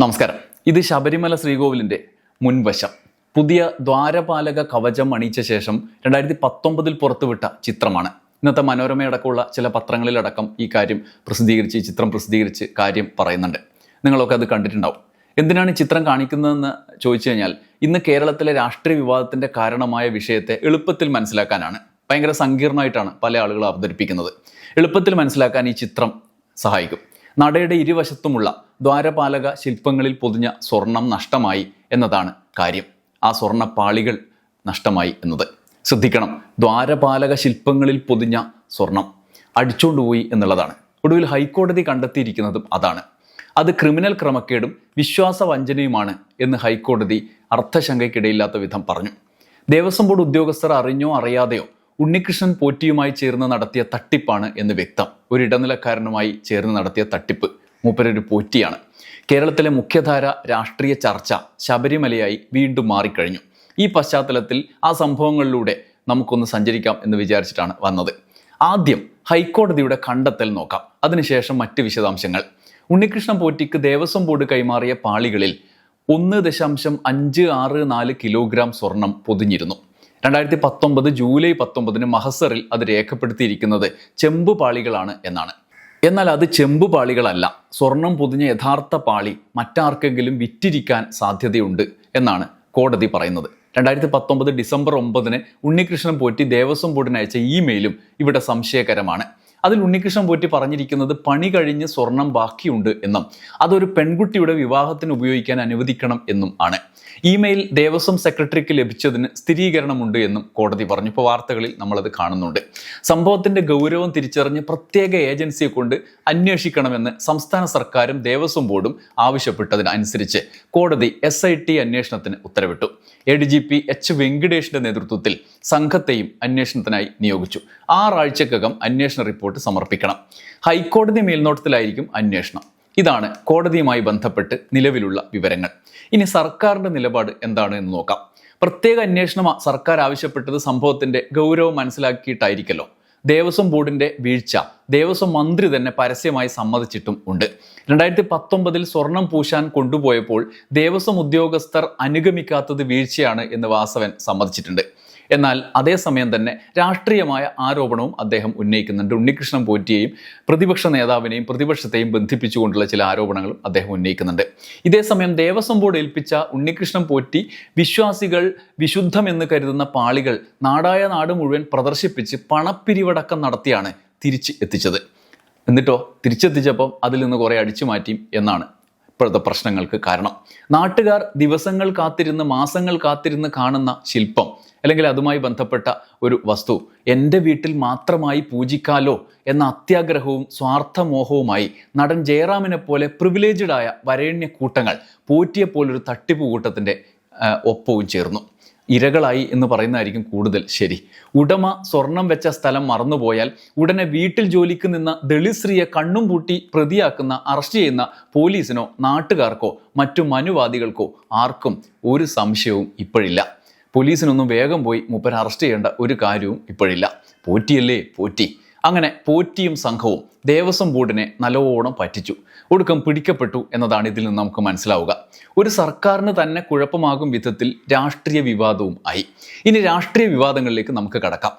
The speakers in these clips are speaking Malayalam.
നമസ്കാരം. ഇത് ശബരിമല ശ്രീകോവിലിന്റെ മുൻവശം. പുതിയ ദ്വാരപാലക കവചം അണിയിച്ച ശേഷം രണ്ടായിരത്തി പത്തൊമ്പതിൽ പുറത്തുവിട്ട ചിത്രമാണ്. ഇന്നത്തെ മനോരമയടക്കമുള്ള ചില പത്രങ്ങളിലടക്കം ഈ കാര്യം പ്രസിദ്ധീകരിച്ച് ചിത്രം പ്രസിദ്ധീകരിച്ച് കാര്യം പറയുന്നുണ്ട്. നിങ്ങളൊക്കെ അത് കണ്ടിട്ടുണ്ടാവും. എന്തിനാണ് ചിത്രം കാണിക്കുന്നതെന്ന് ചോദിച്ചു കഴിഞ്ഞാൽ ഇന്ന് കേരളത്തിലെ രാഷ്ട്രീയ വിവാദത്തിന്റെ കാരണമായ വിഷയത്തെ എളുപ്പത്തിൽ മനസ്സിലാക്കാനാണ്. ഭയങ്കര സങ്കീർണമായിട്ടാണ് പല ആളുകളും അവതരിപ്പിക്കുന്നത്. എളുപ്പത്തിൽ മനസ്സിലാക്കാൻ ഈ ചിത്രം സഹായിക്കും. നടയുടെ ഇരുവശത്തുമുള്ള ദ്വാരപാലക ശില്പങ്ങളിൽ പൊതിഞ്ഞ സ്വർണം നഷ്ടമായി എന്നതാണ് കാര്യം. ആ സ്വർണപ്പാളികൾ നഷ്ടമായി എന്നത്. ശ്രദ്ധിക്കണം ദ്വാരപാലക ശില്പങ്ങളിൽ പൊതിഞ്ഞ സ്വർണം അടിച്ചുകൊണ്ടുപോയി എന്നുള്ളതാണ്. ഒടുവിൽ ഹൈക്കോടതി കണ്ടെത്തിയിരിക്കുന്നതും അതാണ്. അത് ക്രിമിനൽ ക്രമക്കേടും വിശ്വാസവഞ്ചനയുമാണ് എന്ന് ഹൈക്കോടതി അർത്ഥശങ്കയ്ക്കിടയില്ലാത്ത വിധം പറഞ്ഞു. ദേവസ്വം ബോർഡ് ഉദ്യോഗസ്ഥർ അറിഞ്ഞോ അറിയാതെയോ ഉണ്ണികൃഷ്ണൻ പോറ്റിയുമായി ചേർന്ന് നടത്തിയ തട്ടിപ്പാണ് എന്ന് വ്യക്തം. ഒരു ഇടനിലക്കാരനുമായി ചേർന്ന് നടത്തിയ തട്ടിപ്പ് മൂപ്പരൊരു പോറ്റിയാണ്. കേരളത്തിലെ മുഖ്യധാര രാഷ്ട്രീയ ചർച്ച ശബരിമലയായി വീണ്ടും മാറിക്കഴിഞ്ഞു. ഈ പശ്ചാത്തലത്തിൽ ആ സംഭവങ്ങളിലൂടെ നമുക്കൊന്ന് സഞ്ചരിക്കാം എന്ന് വിചാരിച്ചിട്ടാണ് വന്നത്. ആദ്യം ഹൈക്കോടതിയുടെ കണ്ടെത്തൽ നോക്കാം. അതിനുശേഷം മറ്റ് വിശദാംശങ്ങൾ. ഉണ്ണികൃഷ്ണൻ പോറ്റിക്ക് ദേവസ്വം ബോർഡ് കൈമാറിയ പാളികളിൽ ഒന്ന് ദശാംശം അഞ്ച് ആറ് നാല് കിലോഗ്രാം സ്വർണം പൊതിഞ്ഞിരുന്നു. രണ്ടായിരത്തി പത്തൊമ്പത് ജൂലൈ പത്തൊമ്പതിന് മഹസറിൽ അത് രേഖപ്പെടുത്തിയിരിക്കുന്നത് ചെമ്പുപാളികളാണ് എന്നാണ്. എന്നാൽ അത് ചെമ്പുപാളികളല്ല സ്വർണം പൊതിഞ്ഞ യഥാർത്ഥ പാളി മറ്റാർക്കെങ്കിലും വിറ്റിരിക്കാൻ സാധ്യതയുണ്ട് എന്നാണ് കോടതി പറയുന്നത്. രണ്ടായിരത്തി പത്തൊമ്പത് ഡിസംബർ ഒമ്പതിന് ഉണ്ണികൃഷ്ണൻ പോറ്റി ദേവസ്വം ബോർഡിന് അയച്ച ഇമെയിലും ഇവിടെ സംശയകരമാണ്. അതിൽ ഉണ്ണികൃഷ്ണൻ പോറ്റി പറഞ്ഞിരിക്കുന്നത് പണി കഴിഞ്ഞ് സ്വർണം ബാക്കിയുണ്ട് എന്നും അതൊരു പെൺകുട്ടിയുടെ വിവാഹത്തിന് ഉപയോഗിക്കാൻ അനുവദിക്കണം എന്നും ആണ്. ഇമെയിൽ ദേവസ്വം സെക്രട്ടറിക്ക് ലഭിച്ചതിന് സ്ഥിരീകരണമുണ്ട് എന്നും കോടതി പറഞ്ഞു. ഇപ്പോൾ വാർത്തകളിൽ നമ്മളത് കാണുന്നുണ്ട്. സംഭവത്തിന്റെ ഗൗരവം തിരിച്ചറിഞ്ഞ് പ്രത്യേക ഏജൻസിയെ കൊണ്ട് അന്വേഷിക്കണമെന്ന് സംസ്ഥാന സർക്കാരും ദേവസ്വം ബോർഡും ആവശ്യപ്പെട്ടതിനനുസരിച്ച് കോടതി എസ് ഐ ടി അന്വേഷണത്തിന് ഉത്തരവിട്ടു. A D G P H വെങ്കിടേഷിന്റെ നേതൃത്വത്തിൽ സംഘത്തെയും അന്വേഷണത്തിനായി നിയോഗിച്ചു. ആറാഴ്ചക്കകം അന്വേഷണ റിപ്പോർട്ട് സമർപ്പിക്കണം. ഹൈക്കോടതി മേൽനോട്ടത്തിലായിരിക്കും അന്വേഷണം. ഇതാണ് കോടതിയുമായി ബന്ധപ്പെട്ട് നിലവിലുള്ള വിവരങ്ങൾ. ഇനി സർക്കാരിന്റെ നിലപാട് എന്താണ് എന്ന് നോക്കാം. പ്രത്യേക അന്വേഷണം സർക്കാർ ആവശ്യപ്പെട്ടത് സംഭവത്തിന്റെ ഗൗരവം മനസ്സിലാക്കിയിട്ടായിരിക്കല്ലോ. ദേവസ്വം ബോർഡിന്റെ വീഴ്ച ദേവസ്വം മന്ത്രി തന്നെ പരസ്യമായി സമ്മതിച്ചിട്ടും ഉണ്ട്. രണ്ടായിരത്തി പത്തൊമ്പതിൽ സ്വർണം പൂശാൻ കൊണ്ടുപോയപ്പോൾ ദേവസ്വം ഉദ്യോഗസ്ഥർ അനുഗമിക്കാത്തത് വീഴ്ചയാണ് എന്ന് വാസവൻ സമ്മതിച്ചിട്ടുണ്ട്. എന്നാൽ അതേസമയം തന്നെ രാഷ്ട്രീയമായ ആരോപണവും അദ്ദേഹം ഉന്നയിക്കുന്നുണ്ട്. ഉണ്ണികൃഷ്ണൻ പോറ്റിയെയും പ്രതിപക്ഷ നേതാവിനെയും പ്രതിപക്ഷത്തെയും ബന്ധിപ്പിച്ചുകൊണ്ടുള്ള ചില ആരോപണങ്ങളും അദ്ദേഹം ഉന്നയിക്കുന്നുണ്ട്. ഇതേസമയം ദേവസ്വം ബോർഡ് ഏൽപ്പിച്ച ഉണ്ണികൃഷ്ണൻ പോറ്റി വിശ്വാസികൾ വിശുദ്ധമെന്ന് കരുതുന്ന പാളികൾ നാടായ നാട് മുഴുവൻ പ്രദർശിപ്പിച്ച് പണപ്പിരിവടക്കം നടത്തിയാണ് തിരിച്ച് എത്തിച്ചത്. എന്നിട്ടോ തിരിച്ചെത്തിച്ചപ്പം അതിൽ നിന്ന് കുറേ അടിച്ചു മാറ്റിയും എന്നാണ് ഇപ്പോഴത്തെ പ്രശ്നങ്ങൾക്ക് കാരണം. നാട്ടുകാർ ദിവസങ്ങൾ കാത്തിരുന്ന് മാസങ്ങൾ കാത്തിരുന്ന് കാണുന്ന ശില്പം അല്ലെങ്കിൽ അതുമായി ബന്ധപ്പെട്ട ഒരു വസ്തു എന്റെ വീട്ടിൽ മാത്രമായി പൂജിക്കാലോ എന്ന അത്യാഗ്രഹവും സ്വാർത്ഥമോഹവുമായി നടൻ ജയറാമിനെ പോലെ പ്രിവിലേജഡായ വരേണ്യ കൂട്ടങ്ങൾ പോറ്റിയെ പോലൊരു തട്ടിപ്പ് കൂട്ടത്തിന്റെ ഒപ്പവും ചേർന്നു. ഇരകളായി എന്ന് പറയുന്നതായിരിക്കും കൂടുതൽ ശരി. ഉടമ സ്വർണം വെച്ച സ്ഥലം മറന്നുപോയാൽ ഉടനെ വീട്ടിൽ ജോലിക്ക് നിന്ന ദളിത് സ്ത്രീയെ കണ്ണും പൂട്ടി പ്രതിയാക്കുന്ന അറസ്റ്റ് ചെയ്യുന്ന പോലീസിനോ നാട്ടുകാർക്കോ മറ്റു മനുവാദികൾക്കോ ആർക്കും ഒരു സംശയവും ഇപ്പോഴില്ല. പോലീസിനൊന്നും വേഗം പോയി മൂപ്പരെ അറസ്റ്റ് ചെയ്യേണ്ട ഒരു കാര്യവും ഇപ്പോഴില്ല. പോറ്റിയല്ലേ പോറ്റി. അങ്ങനെ പോറ്റിയും സംഘവും ദേവസ്വം ബോർഡിനെ നല്ലോണം പറ്റിച്ചു. ഒടുക്കം പിടിക്കപ്പെട്ടു എന്നതാണ് ഇതിൽ നിന്ന് നമുക്ക് മനസ്സിലാവുക. ഒരു സർക്കാരിന് തന്നെ കുഴപ്പമാകും വിധത്തിൽ രാഷ്ട്രീയ വിവാദവും ആയി. ഇനി രാഷ്ട്രീയ വിവാദങ്ങളിലേക്ക് നമുക്ക് കടക്കാം.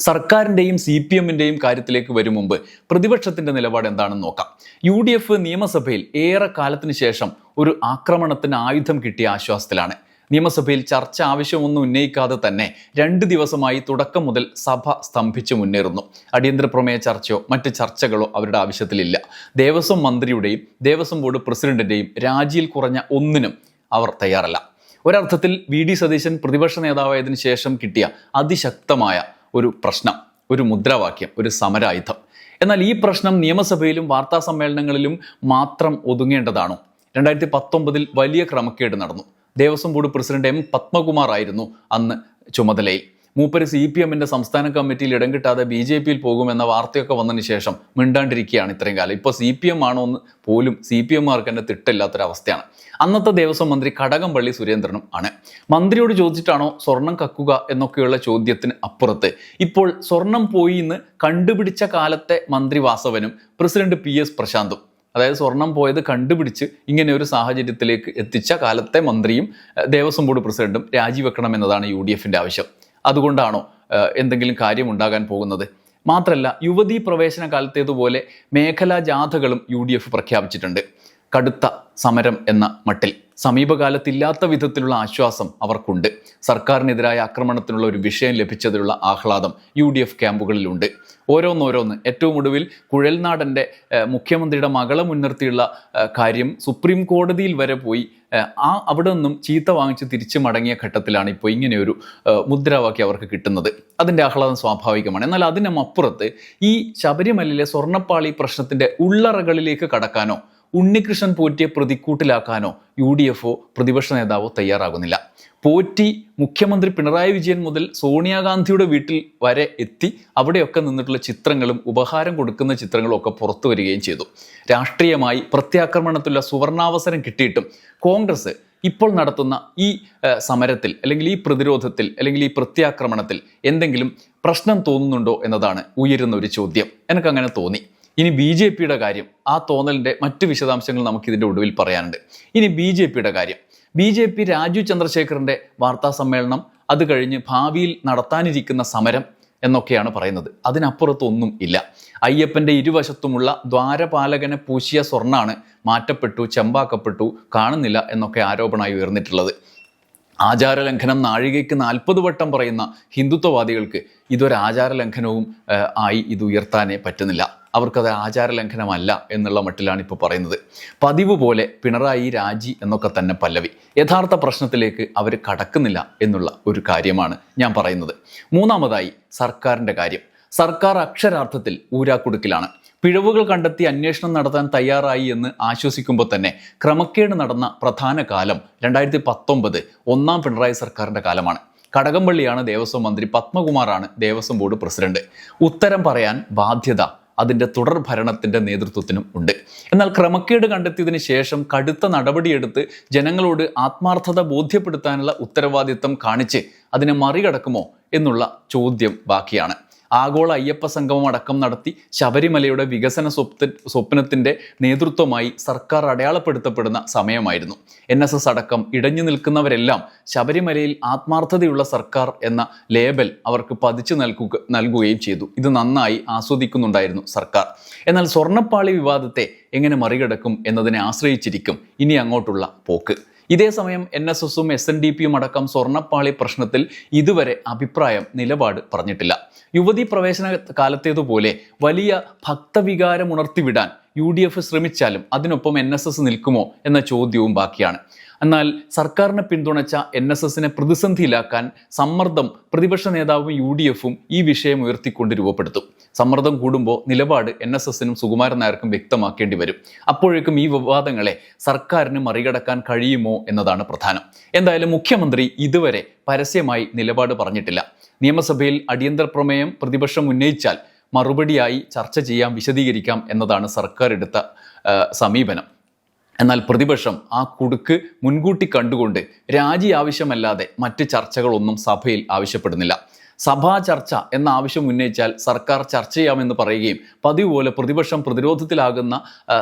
സർക്കാരിന്റെയും സി പി എമ്മിന്റെയും കാര്യത്തിലേക്ക് വരും മുമ്പ് പ്രതിപക്ഷത്തിന്റെ നിലപാട് എന്താണെന്ന് നോക്കാം. യു ഡി എഫ് നിയമസഭയിൽ ഏറെ കാലത്തിന് ശേഷം ഒരു ആക്രമണത്തിന് ആയുധം കിട്ടിയ ആശ്വാസത്തിലാണ്. നിയമസഭയിൽ ചർച്ച ആവശ്യമൊന്നും ഉന്നയിക്കാതെ തന്നെ രണ്ട് ദിവസമായി തുടക്കം മുതൽ സഭ സ്തംഭിച്ച് മുന്നേറുന്നു. അടിയന്തര പ്രമേയ ചർച്ചയോ മറ്റ് ചർച്ചകളോ അവരുടെ ആവശ്യത്തിലില്ല. ദേവസ്വം മന്ത്രിയുടെയും ദേവസ്വം ബോർഡ് പ്രസിഡന്റിന്റെയും രാജിയിൽ കുറഞ്ഞ ഒന്നിനും അവർ തയ്യാറല്ല. ഒരർത്ഥത്തിൽ വി. ഡി. സതീശൻ പ്രതിപക്ഷ നേതാവായതിനു ശേഷം കിട്ടിയ അതിശക്തമായ ഒരു പ്രശ്നം ഒരു മുദ്രാവാക്യം ഒരു സമരായുധം. എന്നാൽ ഈ പ്രശ്നം നിയമസഭയിലും വാർത്താ സമ്മേളനങ്ങളിലും മാത്രം ഒതുങ്ങേണ്ടതാണോ? രണ്ടായിരത്തി പത്തൊമ്പതിൽ വലിയ ക്രമക്കേട് നടന്നു. Devaswom board president M Padmakumar ആയിരുന്നു അന്ന് ചുമതലയിൽ. മൂപ്പര് സി പി എമ്മിന്റെ സംസ്ഥാന കമ്മിറ്റിയിൽ ഇടം കിട്ടാതെ ബി ജെ പിയിൽ പോകുമെന്ന വാർത്തയൊക്കെ വന്നതിന് ശേഷം മിണ്ടാണ്ടിരിക്കുകയാണ് ഇത്രയും കാലം. ഇപ്പോൾ സി പി എം ആണോ എന്ന് പോലും സി പി എമ്മാർക്ക് തന്നെ തിട്ടില്ലാത്തൊരവസ്ഥയാണ്. അന്നത്തെ ദേവസ്വം മന്ത്രി കടകംപള്ളി സുരേന്ദ്രനും ആണ്. മന്ത്രിയോട് ചോദിച്ചിട്ടാണോ സ്വർണം കക്കുക എന്നൊക്കെയുള്ള ചോദ്യത്തിന് അപ്പുറത്ത്. ഇപ്പോൾ സ്വർണം പോയി എന്ന് കണ്ടുപിടിച്ച കാലത്തെ മന്ത്രി വാസവനും പ്രസിഡന്റ് പി എസ് പ്രശാന്തും അതായത് സ്വർണം പോയത് കണ്ടുപിടിച്ച് ഇങ്ങനെ ഒരു സാഹചര്യത്തിലേക്ക് എത്തിച്ച കാലത്തെ മന്ത്രിയും ദേവസ്വം ബോർഡ് പ്രസിഡന്റും രാജിവെക്കണം എന്നതാണ് യു ഡി എഫിന്റെ ആവശ്യം. അതുകൊണ്ടാണോ എന്തെങ്കിലും കാര്യം ഉണ്ടാകാൻ പോകുന്നത്? മാത്രമല്ല യുവതീ പ്രവേശന കാലത്തേതുപോലെ മേഖലാ ജാഥകളും യു ഡി എഫ് പ്രഖ്യാപിച്ചിട്ടുണ്ട്. കടുത്ത സമരം എന്ന മട്ടിൽ. സമീപകാലത്തില്ലാത്ത വിധത്തിലുള്ള ആശ്വാസം അവർക്കുണ്ട്. സർക്കാരിനെതിരായ ആക്രമണത്തിനുള്ള ഒരു വിഷയം ലഭിച്ചതിലുള്ള ആഹ്ലാദം യു ഡി എഫ് ക്യാമ്പുകളിലുണ്ട്. ഓരോന്നോരോന്ന്. ഏറ്റവും ഒടുവിൽ കുഴൽനാടന്റെ മുഖ്യമന്ത്രിയുടെ മകളെ മുൻനിർത്തിയുള്ള കാര്യം സുപ്രീം കോടതിയിൽ വരെ പോയി ആ അവിടെ നിന്നും ചീത്ത വാങ്ങിച്ച് തിരിച്ചു മടങ്ങിയ ഘട്ടത്തിലാണ് ഇപ്പോൾ ഇങ്ങനെയൊരു മുദ്രാവാക്യം അവർക്ക് കിട്ടുന്നത്. അതിന്റെ ആഹ്ലാദം സ്വാഭാവികമാണ്. എന്നാൽ അതിനുമപ്പുറത്ത് ഈ ശബരിമലയിലെ സ്വർണപ്പാളി പ്രശ്നത്തിന്റെ ഉള്ളറകളിലേക്ക് കടക്കാനോ ഉണ്ണികൃഷ്ണൻ പോറ്റിയെ പ്രതിക്കൂട്ടിലാക്കാനോ യു ഡി എഫോ പ്രതിപക്ഷ നേതാവോ തയ്യാറാകുന്നില്ല. പോറ്റി മുഖ്യമന്ത്രി പിണറായി വിജയൻ മുതൽ സോണിയാഗാന്ധിയുടെ വീട്ടിൽ വരെ എത്തി അവിടെയൊക്കെ നിന്നിട്ടുള്ള ചിത്രങ്ങളും ഉപഹാരം കൊടുക്കുന്ന ചിത്രങ്ങളും ഒക്കെ പുറത്തു വരികയും ചെയ്തു. രാഷ്ട്രീയമായി പ്രത്യാക്രമണത്തിലുള്ള സുവർണാവസരം കിട്ടിയിട്ടും കോൺഗ്രസ് ഇപ്പോൾ നടത്തുന്ന ഈ സമരത്തിൽ അല്ലെങ്കിൽ ഈ പ്രതിരോധത്തിൽ അല്ലെങ്കിൽ ഈ പ്രത്യാക്രമണത്തിൽ എന്തെങ്കിലും പ്രശ്നം തോന്നുന്നുണ്ടോ എന്നതാണ് ഉയരുന്ന ഒരു ചോദ്യം. എനിക്കങ്ങനെ തോന്നി. ഇനി ബി ജെ പിയുടെ കാര്യം ആ തോന്നലിന്റെ മറ്റ് വിശദാംശങ്ങൾ നമുക്ക് ഇതിന്റെ ഒടുവിൽ പറയാനുണ്ട്. ഇനി ബി ജെ പിയുടെ കാര്യം. ബി ജെ പി രാജു ചന്ദ്രശേഖറിന്റെ വാർത്താ സമ്മേളനം അത് കഴിഞ്ഞ് ഭാവിയിൽ നടത്താനിരിക്കുന്ന സമരം എന്നൊക്കെയാണ് പറയുന്നത്. അതിനപ്പുറത്തൊന്നും ഇല്ല. അയ്യപ്പന്റെ ഇരുവശത്തുമുള്ള ദ്വാരപാലകനെ പൂശിയ സ്വർണാണ് മാറ്റപ്പെട്ടു ചെമ്പാക്കപ്പെട്ടു കാണുന്നില്ല എന്നൊക്കെ ആരോപണമായി ഉയർന്നിട്ടുള്ളത്. ആചാരലംഘനം നാഴികയ്ക്ക് നാൽപ്പത് വട്ടം പറയുന്ന ഹിന്ദുത്വവാദികൾക്ക് ഇതൊരു ആചാരലംഘനവും ആയി ഇത് ഉയർത്താനേ പറ്റുന്നില്ല. അവർക്കത് ആചാരലംഘനമല്ല എന്നുള്ള മട്ടിലാണ് ഇപ്പോൾ പറയുന്നത്. പതിവ് പോലെ പിണറായി രാജി എന്നൊക്കെ തന്നെ പല്ലവി. യഥാർത്ഥ പ്രശ്നത്തിലേക്ക് അവർ കടക്കുന്നില്ല എന്നുള്ള ഒരു കാര്യമാണ് ഞാൻ പറയുന്നത്. മൂന്നാമതായി സർക്കാരിന്റെ കാര്യം. സർക്കാർ അക്ഷരാർത്ഥത്തിൽ ഊരാക്കുടുക്കിലാണ്. പിഴവുകൾ കണ്ടെത്തി അന്വേഷണം നടത്താൻ തയ്യാറായി എന്ന് ആശ്വസിക്കുമ്പോൾ തന്നെ ക്രമക്കേട് നടന്ന പ്രധാന കാലം രണ്ടായിരത്തി പത്തൊമ്പത് ഒന്നാം പിണറായി സർക്കാരിന്റെ കാലമാണ്. കടകംപള്ളിയാണ് ദേവസ്വം മന്ത്രി പത്മകുമാറാണ് ദേവസ്വം ബോർഡ് പ്രസിഡന്റ്. ഉത്തരം പറയാൻ ബാധ്യത അതിന്റെ തുടർ ഭരണത്തിന്റെ നേതൃത്വത്തിനും ഉണ്ട്. എന്നാൽ ക്രമക്കേട് കണ്ടെത്തിയതിന് ശേഷം കടുത്ത നടപടിയെടുത്ത് ജനങ്ങളോട് ആത്മാർത്ഥത ബോധ്യപ്പെടുത്താനുള്ള ഉത്തരവാദിത്തം കാണിച്ച് അതിനെ മറികടക്കുമോ എന്നുള്ള ചോദ്യം ബാക്കിയാണ്. ആഗോള അയ്യപ്പ സംഗമം അടക്കം നടത്തി ശബരിമലയുടെ വികസന സ്വപ്ന സ്വപ്നത്തിന്റെ നേതൃത്വമായി സർക്കാർ അടയാളപ്പെടുത്തപ്പെടുന്ന സമയമായിരുന്നു. എൻ എസ് എസ് അടക്കം ഇടഞ്ഞു നിൽക്കുന്നവരെല്ലാം ശബരിമലയിൽ ആത്മാർത്ഥതയുള്ള സർക്കാർ എന്ന ലേബൽ അവർക്ക് പതിച്ചു നൽകുക നൽകുകയും ചെയ്തു. ഇത് നന്നായി ആസ്വദിക്കുന്നുണ്ടായിരുന്നു സർക്കാർ. എന്നാൽ സ്വർണപ്പാളി വിവാദത്തെ എങ്ങനെ മറികടക്കും എന്നതിനെ ആശ്രയിച്ചിരിക്കും ഇനി അങ്ങോട്ടുള്ള പോക്ക്. ഇതേ സമയം എൻ എസ് എസും എസ് എൻ ഡി പിയും അടക്കം സ്വർണപ്പാളി പ്രശ്നത്തിൽ ഇതുവരെ അഭിപ്രായം നിലപാട് പറഞ്ഞിട്ടില്ല. യുവതീ പ്രവേശന കാലത്തേതുപോലെ വലിയ ഭക്തവികാരം ഉണർത്തിവിടാൻ യു ഡി എഫ് ശ്രമിച്ചാലും അതിനൊപ്പം എൻ എസ് എസ് നിൽക്കുമോ എന്ന ചോദ്യവും ബാക്കിയാണ്. എന്നാൽ സർക്കാരിനെ പിന്തുണച്ച എൻ എസ് എസിനെ പ്രതിസന്ധിയിലാക്കാൻ സമ്മർദ്ദം പ്രതിപക്ഷ നേതാവും യു ഡി എഫും ഈ വിഷയം ഉയർത്തിക്കൊണ്ട് രൂപപ്പെടുത്തും. സമ്മർദ്ദം കൂടുമ്പോൾ നിലപാട് എൻ എസ് എസിനും സുകുമാരൻ നായർക്കും വ്യക്തമാക്കേണ്ടി വരും. അപ്പോഴേക്കും ഈ വിവാദങ്ങളെ സർക്കാരിന് മറികടക്കാൻ കഴിയുമോ എന്നതാണ് പ്രധാനം. എന്തായാലും മുഖ്യമന്ത്രി ഇതുവരെ പരസ്യമായി നിലപാട് പറഞ്ഞിട്ടില്ല. നിയമസഭയിൽ അടിയന്തര പ്രമേയം പ്രതിപക്ഷം ഉന്നയിച്ചാൽ മറുപടിയായി ചർച്ച ചെയ്യാം വിശദീകരിക്കാം എന്നതാണ് സർക്കാർ എടുത്ത സമീപനം. എന്നാൽ പ്രതിപക്ഷം ആ കുടുക്ക് മുൻകൂട്ടി കണ്ടുകൊണ്ട് രാജി ആവശ്യമല്ലാതെ മറ്റ് ചർച്ചകളൊന്നും സഭയിൽ ആവശ്യപ്പെടുന്നില്ല. സഭാ ചർച്ച എന്ന ആവശ്യം ഉന്നയിച്ചാൽ സർക്കാർ ചർച്ച ചെയ്യാമെന്ന് പറയുകയും പതിവ് പോലെ പ്രതിപക്ഷം പ്രതിരോധത്തിലാകുന്ന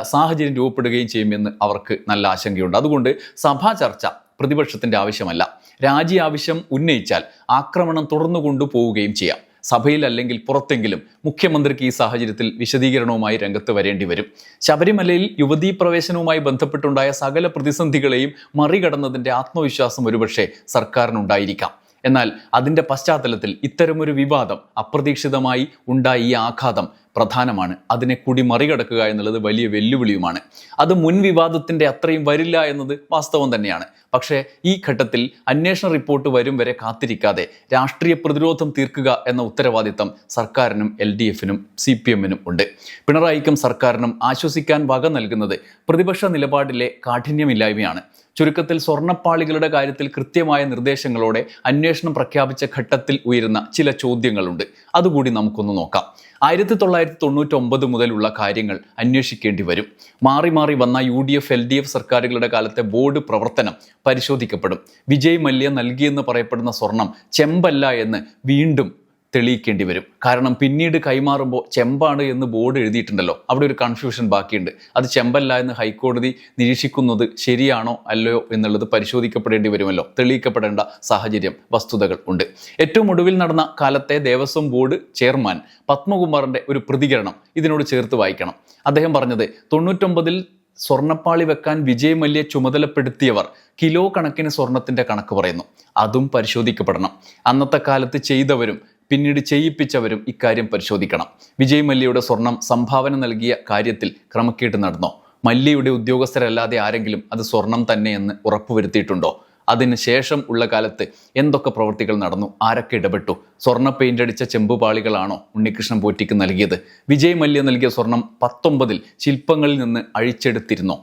സാഹചര്യം രൂപപ്പെടുകയും ചെയ്യുമെന്ന് അവർക്ക് നല്ല ആശങ്കയുണ്ട്. അതുകൊണ്ട് സഭാ ചർച്ച പ്രതിപക്ഷത്തിന്റെ ആവശ്യമല്ല. രാജി ആവശ്യം ഉന്നയിച്ചാൽ ആക്രമണം തുടർന്നു കൊണ്ടുപോവുകയും ചെയ്യാം. സഭയിൽ അല്ലെങ്കിൽ പുറത്തെങ്കിലും മുഖ്യമന്ത്രിക്ക് ഈ സാഹചര്യത്തിൽ വിശദീകരണവുമായി രംഗത്ത് വരേണ്ടി വരും. ശബരിമലയിൽ യുവതീ പ്രവേശനവുമായി ബന്ധപ്പെട്ടുണ്ടായ സകല പ്രതിസന്ധികളെയും മറികടന്നതിന്റെ ആത്മവിശ്വാസം ഒരുപക്ഷെ സർക്കാരിനുണ്ടായിരിക്കാം. എന്നാൽ അതിന്റെ പശ്ചാത്തലത്തിൽ ഇത്തരമൊരു വിവാദം അപ്രതീക്ഷിതമായി ഉണ്ടായ ഈ ആഘാതം പ്രധാനമാണ്. അതിനെ കൂടി മറികടക്കുക എന്നുള്ളത് വലിയ വെല്ലുവിളിയുമാണ്. അത് മുൻ വിവാദത്തിന്റെ അത്രയും വരില്ല എന്നത് വാസ്തവം തന്നെയാണ്. പക്ഷേ ഈ ഘട്ടത്തിൽ അന്വേഷണ റിപ്പോർട്ട് വരും വരെ കാത്തിരിക്കാതെ രാഷ്ട്രീയ പ്രതിരോധം തീർക്കുക എന്ന ഉത്തരവാദിത്തം സർക്കാരിനും എൽ ഡി എഫിനും സി പി എമ്മിനും ഉണ്ട് പിണറായിക്കും സർക്കാരിനും ആശ്വസിക്കാൻ വക നൽകുന്നത് പ്രതിപക്ഷ നിലപാടിലെ കാഠിന്യമില്ലായ്മയാണ്. ചുരുക്കത്തിൽ സ്വർണപ്പാളികളുടെ കാര്യത്തിൽ കൃത്യമായ നിർദ്ദേശങ്ങളോടെ അന്വേഷണം പ്രഖ്യാപിച്ച ഘട്ടത്തിൽ ഉയരുന്ന ചില ചോദ്യങ്ങളുണ്ട്. അതുകൂടി നമുക്കൊന്ന് നോക്കാം. ആയിരത്തി തൊള്ളായിരത്തി തൊണ്ണൂറ്റൊമ്പത് മുതലുള്ള കാര്യങ്ങൾ അന്വേഷിക്കേണ്ടി വരും. മാറി മാറി വന്ന U D F L D F സർക്കാരുകളുടെ കാലത്തെ ബോർഡ് പ്രവർത്തനം പരിശോധിക്കപ്പെടും. വിജയ് മല്യ നൽകിയെന്ന് പറയപ്പെടുന്ന സ്വർണം ചെമ്പല്ല എന്ന് വീണ്ടും തെളിയിക്കേണ്ടി വരും. കാരണം പിന്നീട് കൈമാറുമ്പോൾ ചെമ്പാണ് എന്ന് ബോർഡ് എഴുതിയിട്ടുണ്ടല്ലോ. അവിടെ ഒരു കൺഫ്യൂഷൻ ബാക്കിയുണ്ട്. അത് ചെമ്പല്ല എന്ന് ഹൈക്കോടതി നിരീക്ഷിക്കുന്നത് ശരിയാണോ അല്ലയോ എന്നുള്ളത് പരിശോധിക്കപ്പെടേണ്ടി വരുമല്ലോ. തെളിയിക്കപ്പെടേണ്ട സാഹചര്യം വസ്തുതകൾ ഉണ്ട്. ഏറ്റവും ഒടുവിൽ നടന്ന കാലത്തെ ദേവസ്വം ബോർഡ് ചെയർമാൻ പത്മകുമാറിന്റെ ഒരു പ്രതികരണം ഇതിനോട് ചേർത്ത് വായിക്കണം. അദ്ദേഹം പറഞ്ഞത് തൊണ്ണൂറ്റൊമ്പതിൽ സ്വർണപ്പാളി വെക്കാൻ വിജയ് മല്യ ചുമതലപ്പെടുത്തിയവർ കിലോ കണക്കിന് സ്വർണത്തിന്റെ കണക്ക് പറയുന്നു. അതും പരിശോധിക്കപ്പെടണം. അന്നത്തെ കാലത്ത് ചെയ്തവരും പിന്നീട് ചെയ്യിപ്പിച്ചവരും ഇക്കാര്യം പരിശോധിക്കണം. വിജയ് മല്യയുടെ സ്വർണം സംഭാവന നൽകിയ കാര്യത്തിൽ ക്രമക്കേട് നടന്നോ? മല്യയുടെ ഉദ്യോഗസ്ഥരല്ലാതെ ആരെങ്കിലും അത് സ്വർണം തന്നെയെന്ന് ഉറപ്പുവരുത്തിയിട്ടുണ്ടോ? അതിന് ശേഷം ഉള്ള കാലത്ത് എന്തൊക്കെ പ്രവൃത്തികൾ നടന്നു? ആരൊക്കെ ഇടപെട്ടു? സ്വർണ പെയിന്റ് അടിച്ച ചെമ്പുപാളികളാണോ ഉണ്ണികൃഷ്ണൻ പോറ്റിക്ക് നൽകിയത്? വിജയ് മല്യ നൽകിയ സ്വർണം പത്തൊമ്പതിൽ ശില്പങ്ങളിൽ നിന്ന് അഴിച്ചെടുത്തിരുന്നോ?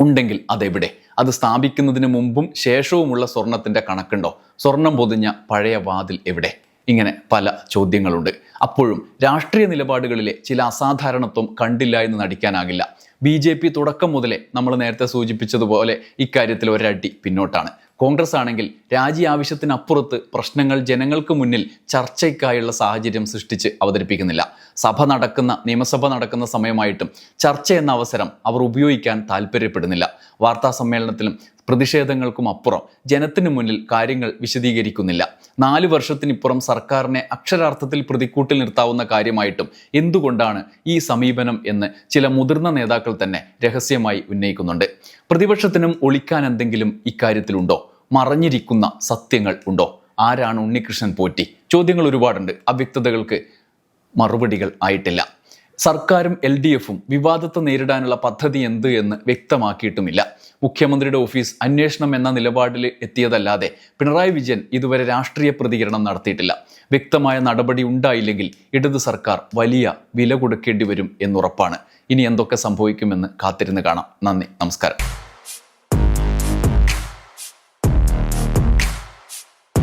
ഉണ്ടെങ്കിൽ അതെവിടെ? അത് സ്ഥാപിക്കുന്നതിന് മുമ്പും ശേഷവുമുള്ള സ്വർണത്തിന്റെ കണക്കുണ്ടോ? സ്വർണം പൊതിഞ്ഞ പഴയ വാതിൽ എവിടെ? ഇങ്ങനെ പല ചോദ്യങ്ങളുണ്ട്. അപ്പോഴും രാഷ്ട്രീയ നിലപാടുകളിലെ ചില അസാധാരണത്വം കണ്ടില്ല എന്ന് നടിക്കാനാകില്ല. ബി ജെ പി തുടക്കം മുതലേ നമ്മൾ നേരത്തെ സൂചിപ്പിച്ചതുപോലെ ഇക്കാര്യത്തിൽ ഒരടി പിന്നോട്ടാണ്. കോൺഗ്രസ് ആണെങ്കിൽ രാജി ആവശ്യത്തിനപ്പുറത്ത് പ്രശ്നങ്ങൾ ജനങ്ങൾക്ക് മുന്നിൽ ചർച്ചയ്ക്കായുള്ള സാഹചര്യം സൃഷ്ടിച്ച് അവതരിപ്പിക്കുന്നില്ല. സഭ നടക്കുന്ന നിയമസഭ നടക്കുന്ന സമയമായിട്ടും ചർച്ച എന്ന അവസരം അവർ ഉപയോഗിക്കാൻ താല്പര്യപ്പെടുന്നില്ല. വാർത്താ സമ്മേളനത്തിലും പ്രതിഷേധങ്ങൾക്കും അപ്പുറം ജനത്തിന് മുന്നിൽ കാര്യങ്ങൾ വിശദീകരിക്കുന്നില്ല. നാല് വർഷത്തിനിപ്പുറം സർക്കാരിനെ അക്ഷരാർത്ഥത്തിൽ പ്രതിക്കൂട്ടിൽ നിർത്താവുന്ന കാര്യമായിട്ടും എന്തുകൊണ്ടാണ് ഈ സമീപനം എന്ന് ചില മുതിർന്ന നേതാക്കൾ തന്നെ രഹസ്യമായി ഉന്നയിക്കുന്നുണ്ട്. പ്രതിപക്ഷത്തിനും ഒളിക്കാൻ എന്തെങ്കിലും ഇക്കാര്യത്തിലുണ്ടോ? മറഞ്ഞിരിക്കുന്ന സത്യങ്ങൾ ഉണ്ടോ? ആരാണ് ഉണ്ണികൃഷ്ണൻ പോറ്റി? ചോദ്യങ്ങൾ ഒരുപാടുണ്ട്. അവ്യക്തതകൾക്ക് മറുപടികൾ ആയിട്ടില്ല. സർക്കാരും എൽ ഡി എഫും വിവാദത്തെ നേരിടാനുള്ള പദ്ധതി എന്ത് എന്ന് വ്യക്തമാക്കിയിട്ടുമില്ല. മുഖ്യമന്ത്രിയുടെ ഓഫീസ് അന്വേഷണം എന്ന നിലപാടിൽ എത്തിയതല്ലാതെ പിണറായി വിജയൻ ഇതുവരെ രാഷ്ട്രീയ പ്രതികരണം നടത്തിയിട്ടില്ല. വ്യക്തമായ നടപടി ഉണ്ടായില്ലെങ്കിൽ ഇടതു സർക്കാർ വലിയ വില കൊടുക്കേണ്ടി വരും എന്നുറപ്പാണ്. ഇനി എന്തൊക്കെ സംഭവിക്കുമെന്ന് കാത്തിരുന്ന് കാണാം. നന്ദി. നമസ്കാരം.